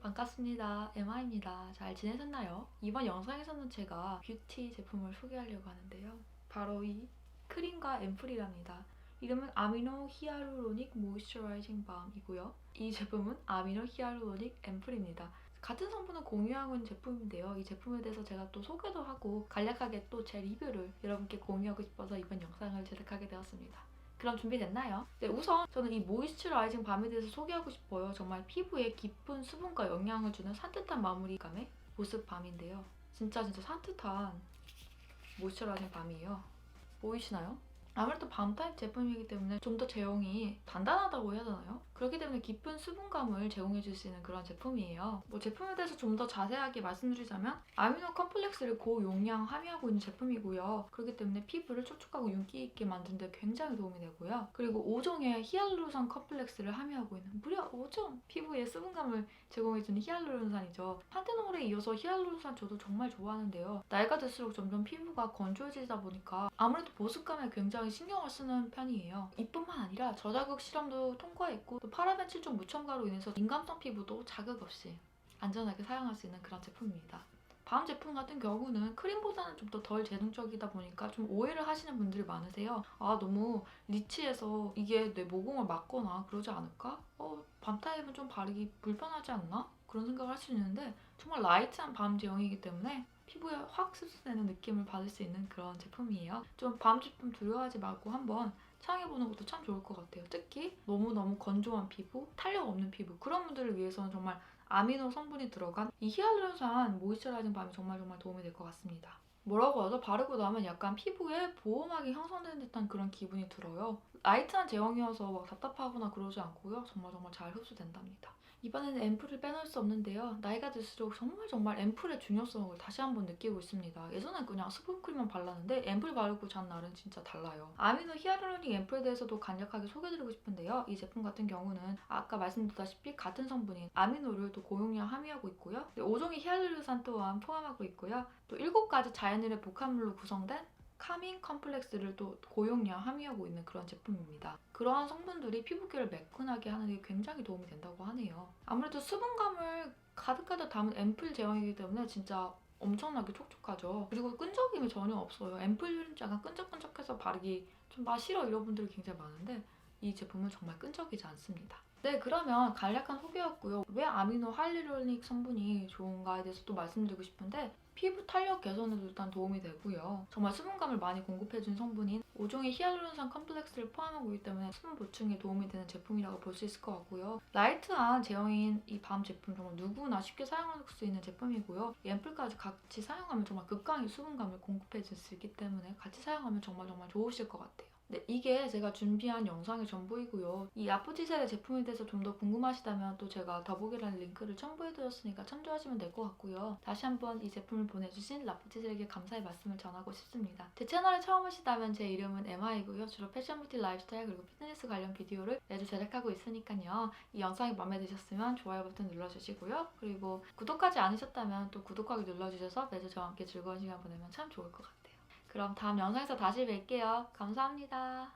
반갑습니다. 에마입니다. 잘 지내셨나요? 이번 영상에서는 제가 뷰티 제품을 소개하려고 하는데요. 바로 이 크림과 앰플이랍니다. 이름은 아미노 히아루로닉 모이스처라이징 밤이고요. 이 제품은 아미노 히아루로닉 앰플입니다. 같은 성분을 공유하고 있는 제품인데요. 이 제품에 대해서 제가 또 소개도 하고 간략하게 또 제 리뷰를 여러분께 공유하고 싶어서 이번 영상을 제작하게 되었습니다. 그럼 준비됐나요? 네, 우선 저는 이 모이스처라이징 밤에 대해서 소개하고 싶어요. 정말 피부에 깊은 수분과 영양을 주는 산뜻한 마무리감의 보습 밤인데요. 진짜 진짜 산뜻한 모이스처라이징 밤이에요. 보이시나요? 아무래도 밤 타입 제품이기 때문에 좀 더 제형이 단단하다고 해야 되나요? 그렇기 때문에 깊은 수분감을 제공해줄 수 있는 그런 제품이에요. 뭐 제품에 대해서 좀 더 자세하게 말씀드리자면 아미노 컴플렉스를 고용량 함유하고 있는 제품이고요. 그렇기 때문에 피부를 촉촉하고 윤기 있게 만드는 데 굉장히 도움이 되고요. 그리고 5종의 히알루론산 컴플렉스를 함유하고 있는 무려 5종 피부에 수분감을 제공해주는 히알루론산이죠. 판테놀에 이어서 히알루론산 저도 정말 좋아하는데요. 나이가 들수록 점점 피부가 건조해지다 보니까 아무래도 보습감에 굉장히 신경을 쓰는 편이에요. 이뿐만 아니라 저자극 실험도 통과했고 또 파라벤 7종 무첨가로 인해서 민감성 피부도 자극 없이 안전하게 사용할 수 있는 그런 제품입니다. 밤 제품 같은 경우는 크림보다는 좀 더 덜 제동적이다 보니까 좀 오해를 하시는 분들이 많으세요. 아 너무 리치해서 이게 내 모공을 막거나 그러지 않을까? 어, 밤 타입은 좀 바르기 불편하지 않나? 그런 생각을 할 수 있는데 정말 라이트한 밤 제형이기 때문에 피부에 확 흡수되는 느낌을 받을 수 있는 그런 제품이에요. 좀 밤 제품 두려워하지 말고 한번 사용해보는 것도 참 좋을 것 같아요. 특히 너무너무 건조한 피부, 탄력 없는 피부 그런 분들을 위해서는 정말 아미노 성분이 들어간 이 히알루론산 모이스처라이징 밤이 정말 정말 도움이 될 것 같습니다. 뭐라고 하죠? 바르고 나면 약간 피부에 보호막이 형성되는 듯한 그런 기분이 들어요. 라이트한 제형이어서 막 답답하거나 그러지 않고요. 정말 정말 잘 흡수된답니다. 이번에는 앰플을 빼놓을 수 없는데요. 나이가 들수록 정말 정말 앰플의 중요성을 다시 한번 느끼고 있습니다. 예전엔 그냥 수분크림만 발랐는데 앰플 바르고 잔 날은 진짜 달라요. 아미노 히아루로닉 앰플에 대해서도 간략하게 소개드리고 싶은데요. 이 제품 같은 경우는 아까 말씀드렸다시피 같은 성분인 아미노를 또 고용량 함유하고 있고요. 5종의 히알루론산 또한 포함하고 있고요. 또 7가지 자연유래 복합물로 구성된 카밍 컴플렉스를 또 고용량 함유하고 있는 그런 제품입니다. 그러한 성분들이 피부결을 매끈하게 하는 데 굉장히 도움이 된다고 하네요. 아무래도 수분감을 가득가득 담은 앰플 제형이기 때문에 진짜 엄청나게 촉촉하죠. 그리고 끈적임이 전혀 없어요. 앰플 약간 끈적끈적해서 바르기 좀 맛 싫어 이런 분들이 굉장히 많은데 이 제품은 정말 끈적이지 않습니다. 네, 그러면 간략한 소개였고요. 왜 아미노 할리로닉 성분이 좋은가에 대해서 또 말씀드리고 싶은데 피부 탄력 개선에도 일단 도움이 되고요. 정말 수분감을 많이 공급해준 성분인 5종의 히알루론산 컴플렉스를 포함하고 있기 때문에 수분 보충에 도움이 되는 제품이라고 볼 수 있을 것 같고요. 라이트한 제형인 이 밤 제품 정말 누구나 쉽게 사용할 수 있는 제품이고요. 이 앰플까지 같이 사용하면 정말 극강의 수분감을 공급해줄 수 있기 때문에 같이 사용하면 정말 정말 좋으실 것 같아요. 네, 이게 제가 준비한 영상의 전부이고요. 이 아프티셀의 제품에 대해서 좀 더 궁금하시다면 또 제가 더보기란에 링크를 첨부해드렸으니까 참조하시면 될 것 같고요. 다시 한번 이 제품을 보내주신 라프티셀에게 감사의 말씀을 전하고 싶습니다. 제 채널에 처음 오시다면 제 이름은 에마이고요. 주로 패션, 뷰티, 라이프스타일 그리고 피트니스 관련 비디오를 매주 제작하고 있으니까요. 이 영상이 마음에 드셨으면 좋아요 버튼 눌러주시고요. 그리고 구독하지 않으셨다면 또 구독하기 눌러주셔서 매주 저와 함께 즐거운 시간 보내면 참 좋을 것 같아요. 그럼 다음 영상에서 다시 뵐게요. 감사합니다.